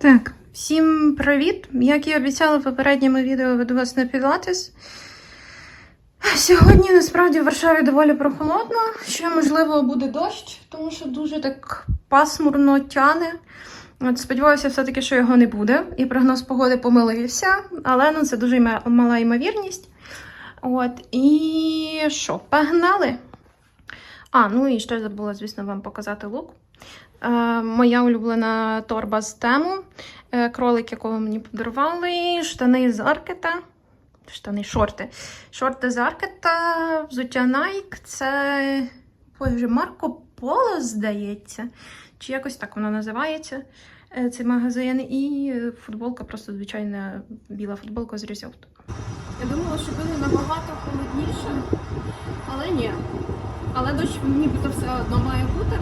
Так, всім привіт! Як і обіцяла в попередньому відео, веду вас на пілатес. Сьогодні насправді в Варшаві доволі прохолодно. Ще можливо буде дощ, тому що дуже так пасмурно тяне. От сподіваюся, все-таки, що його не буде. І прогноз погоди помилився, але ну, це дуже мала ймовірність. От, і що, погнали? А, ну і ще забула, звісно, вам показати лук. Е, моя улюблена торба з тему, е, кролик, якого мені подарували, штани з Аркета. Штани, шорти. Шорти з Аркета, взуття Nike. Це боже, Марко Поло, здається. Чи якось так воно називається. е, Цей магазин. І футболка, просто звичайна біла футболка з різьовтом. Я думала, що буде набагато холодніше, але ні. Але дощ нібито все одно має бути.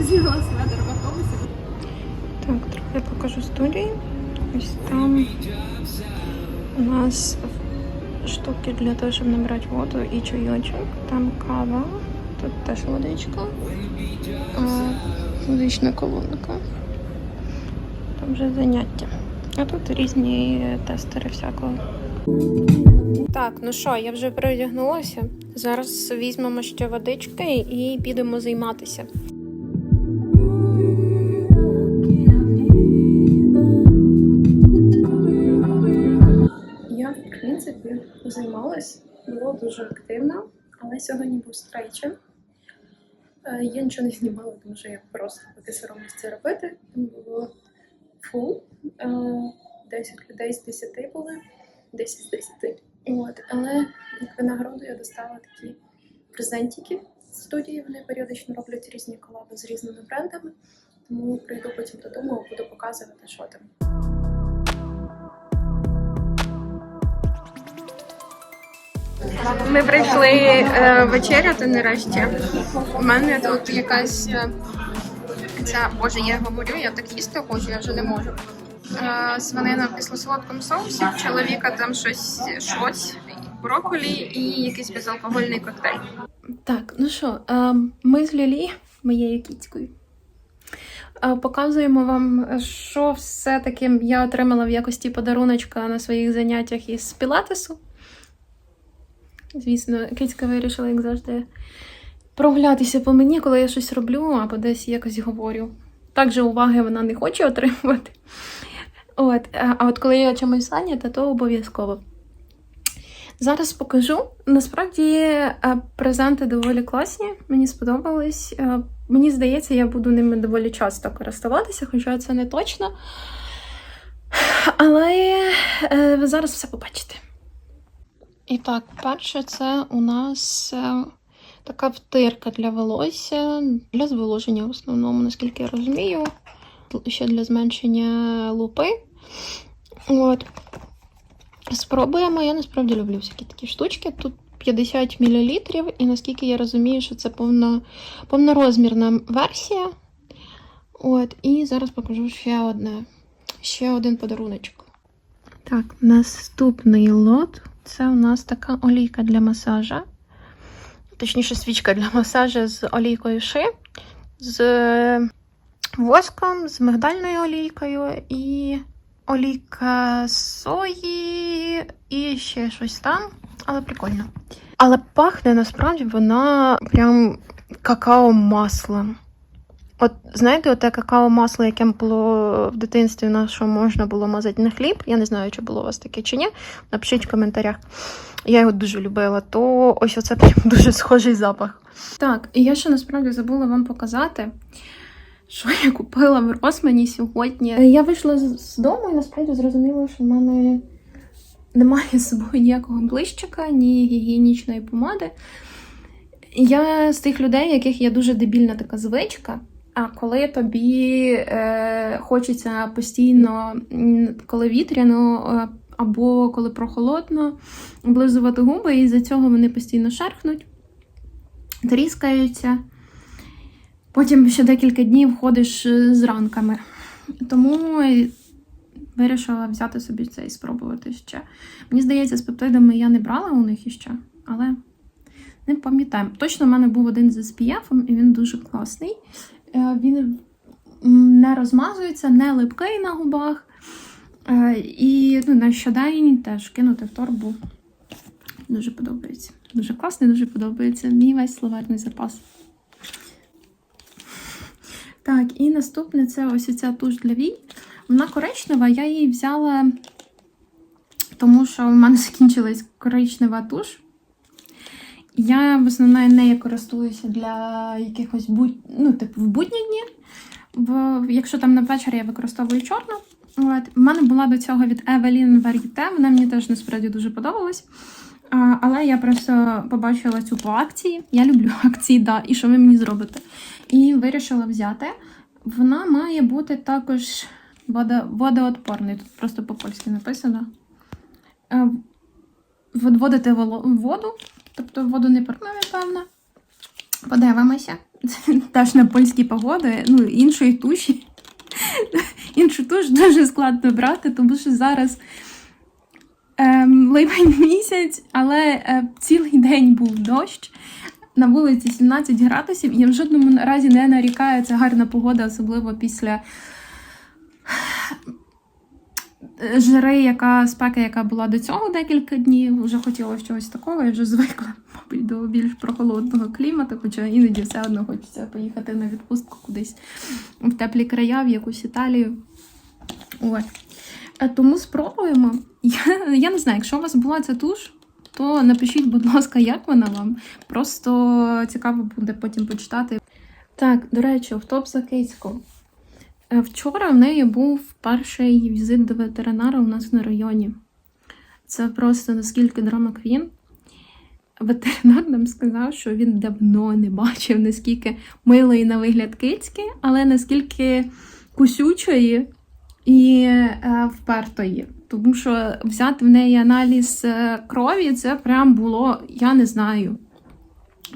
Зняла сведер автобусі. Так, трохи покажу студії. Ось там у нас штуки для того, щоб набрати воду і чайочок. Там кава, тут теж водичка, а, музична колонка. Там вже заняття. А тут різні тестери всякого. Так, ну що, я вже переодягнулася. Зараз візьмемо ще водички і підемо займатися. В принципі, займалась, було дуже активно, але сьогодні був стрейчинг. Е, Я нічого не знімала, тому що я просто поки соромлюсь це робити. Тому було фул. Е, 10 людей з 10 були, 10 з 10. От. Але як винагороду я достала такі презентики з студії. Вони періодично роблять різні колаби з різними брендами. Тому прийду потім додому, буду показувати, що там. Ми прийшли е, вечеряти нарешті. У мене тут якась е, ця, боже, я говорю, я так їсти хочу, я вже не можу. Е, свинина в кисло-солодкому соусі, в чоловіка там щось, щось, брокколі і якийсь безалкогольний коктейль. Так, ну що, е, ми з Лілі, моєю кіцькою, е, показуємо вам, що все-таки я отримала в якості подаруночка на своїх заняттях із пілатесу. Звісно, кицька вирішила, як завжди, прогулятися по мені, коли я щось роблю, або десь якось говорю. Так же уваги вона не хоче отримувати. От, а а от коли я чимось зайнята, то обов'язково. Зараз покажу. Насправді е, презенти доволі класні, мені сподобались. Е, Мені здається, я буду ними доволі часто користуватися, хоча це не точно. Але е, ви зараз все побачите. І так, перше, це у нас е, така втирка для волосся, для зволоження в основному, наскільки я розумію. Ще для зменшення лупи. От. Спробуємо. Я насправді люблю всякі такі штучки. Тут 50 мл, і наскільки я розумію, що це повно, повнорозмірна версія. От, і зараз покажу ще одне. Ще один подаруночок. Так, наступний лот це у нас така олійка для масажа. Точніше, свічка для масажа з олійкою ши, з воском, з мигдальною олійкою і олійка сої і ще щось там. Але прикольно. Але пахне насправді вона прям какао-маслом. От знаєте, оте какао-масло, яке було в дитинстві нашому можна було мазати на хліб. Я не знаю, чи було у вас таке чи ні. Напишіть в коментарях. Я його дуже любила, то ось оце прям дуже схожий запах. Так, і я ще насправді забула вам показати, що я купила в Росмані сьогодні. Я вийшла з дому і насправді зрозуміла, що в мене немає з собою ніякого блищика, ні гігієнічної помади. Я з тих людей, яких є дуже дебільна така звичка. А коли тобі е, хочеться постійно, коли вітряно е, або коли прохолодно, облизувати губи, і з-за цього вони постійно шерхнуть, тріскаються. Потім ще декілька днів ходиш е, з ранками. Тому вирішила взяти собі це і спробувати ще. Мені здається, з пептидами я не брала у них іще, але не пам'ятаю. Точно в мене був один з SPF, і він дуже класний. Е, Він не розмазується, не липкий на губах. Е, І ну, на щодень теж кинути в торбу. Дуже подобається. Дуже класний, дуже подобається. Мій весь словарний запас. Так, і наступне це ось ця туш для вій. Вона коричнева, я її взяла, тому що в мене закінчилась коричнева туш. Я в основному нею користуюся для якихось будь... ну, типу, в будні дні. В... Якщо там на вечір я використовую чорну. От. У мене була до цього від Evelyn Varieté, вона мені теж насправді дуже подобалась. Але я просто побачила цю по акції. Я люблю акції, да, і що ви мені зробите? І вирішила взяти. Вона має бути також водо... водоотпорний. Тут просто по-польськи написано. Е, Вводити воду, тобто воду не паркує, певно. Подивимося. Теж на польські погоди, ну, іншої туші. Іншу туш дуже складно брати, тому що зараз ем, липень місяць, але е, цілий день був дощ. На вулиці 17 градусів. Я в жодному разі не нарікаю. Це гарна погода, особливо після жири, яка спека, яка була до цього декілька днів. Вже хотілося чогось такого, я вже звикла, мабуть, до більш прохолодного клімату, хоча іноді все одно хочеться поїхати на відпустку кудись в теплі края, в якусь Італію. От. Е, Тому спробуємо. Я, я не знаю, якщо у вас була ця туш, то напишіть, будь ласка, як вона вам. Просто цікаво буде потім почитати. Так, до речі, в топ за кицьку. Е, Вчора в неї був перший візит до ветеринара у нас на районі. Це просто наскільки драма Квін. Ветеринар нам сказав, що він давно не бачив, наскільки милої на вигляд кицьки, але наскільки кусючої і е, впертої. Тому що взяти в неї аналіз е, крові, це прям було, я не знаю.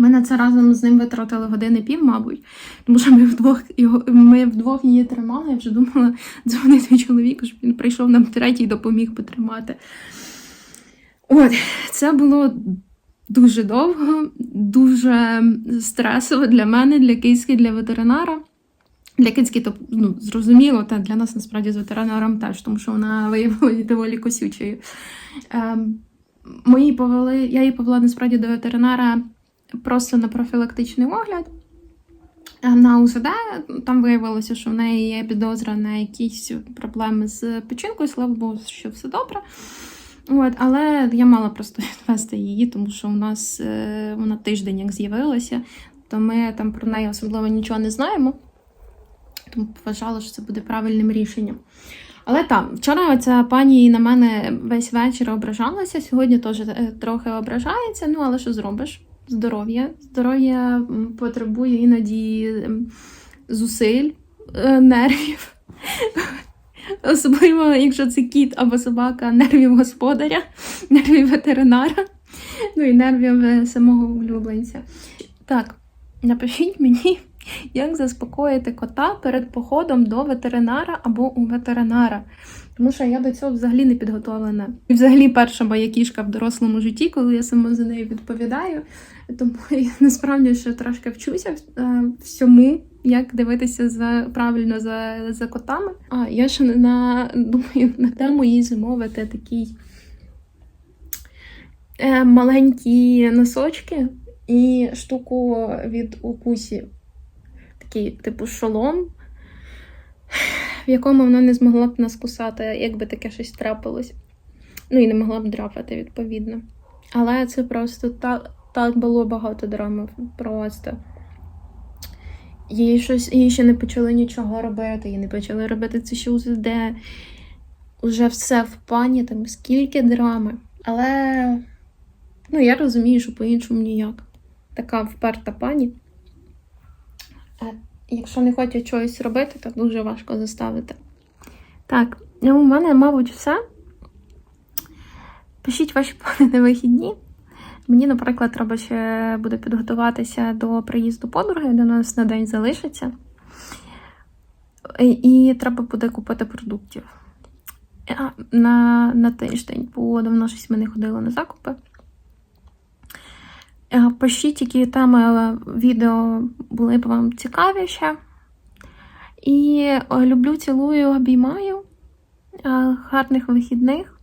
Ми на це разом з ним витратили години пів, мабуть. Тому що ми вдвох його ми вдвох її тримали. Я вже думала дзвонити чоловіку, щоб він прийшов нам третій допоміг потримати. От, це було дуже довго, дуже стресово для мене, для київських, для ветеринара. Для кицьки, то ну, зрозуміло, та для нас насправді з ветеринаром теж, тому що вона виявилася доволі косючою. Ем, ми її повели, я її повела насправді до ветеринара просто на профілактичний огляд. Е, На УЗД там виявилося, що в неї є підозра на якісь проблеми з печінкою, слава Богу, що все добре. От, але я мала просто відвести її, тому що у нас е, вона тиждень як з'явилася, то ми там про неї особливо нічого не знаємо. Тому вважала, що це буде правильним рішенням. Але так, вчора ця пані на мене весь вечір ображалася, сьогодні теж е, трохи ображається, ну але що зробиш? Здоров'я. Здоров'я потребує іноді зусиль, е, нервів. Особливо, якщо це кіт або собака, нервів господаря, нервів ветеринара, ну і нервів е, самого улюбленця. Так, напишіть мені, як заспокоїти кота перед походом до ветеринара або у ветеринара. Тому що я до цього взагалі не підготовлена. І взагалі перша моя кішка в дорослому житті, коли я сама за нею відповідаю. Тому я насправді ще трошки вчуся е, всьому, як дивитися за правильно за, за котами. А я ще на думаю на тему їй замовити такий е, маленькі носочки і штуку від укусі. Такий, типу, шолом, в якому вона не змогла б нас кусати, якби таке щось трапилось. Ну і не могла б драпати, відповідно. Але це просто так, так було багато драми. Просто. Їй щось, їй ще не почали нічого робити, їй не почали робити це ще УЗД. Уже все в пані, там скільки драми. Але ну, я розумію, що по-іншому ніяк. Така вперта пані. Якщо не хоче чогось робити, то дуже важко заставити. Так, ну, у мене, мабуть, все. Пишіть ваші плани на вихідні. Мені, наприклад, треба ще буде підготуватися до приїзду подруги, до нас на день залишиться. І треба буде купити продуктів на, на тиждень, бо давно щось ми не ходили на закупи. Е, Пишіть, які теми відео були б вам цікаві. І е, люблю, цілую, обіймаю. Е, Гарних вихідних.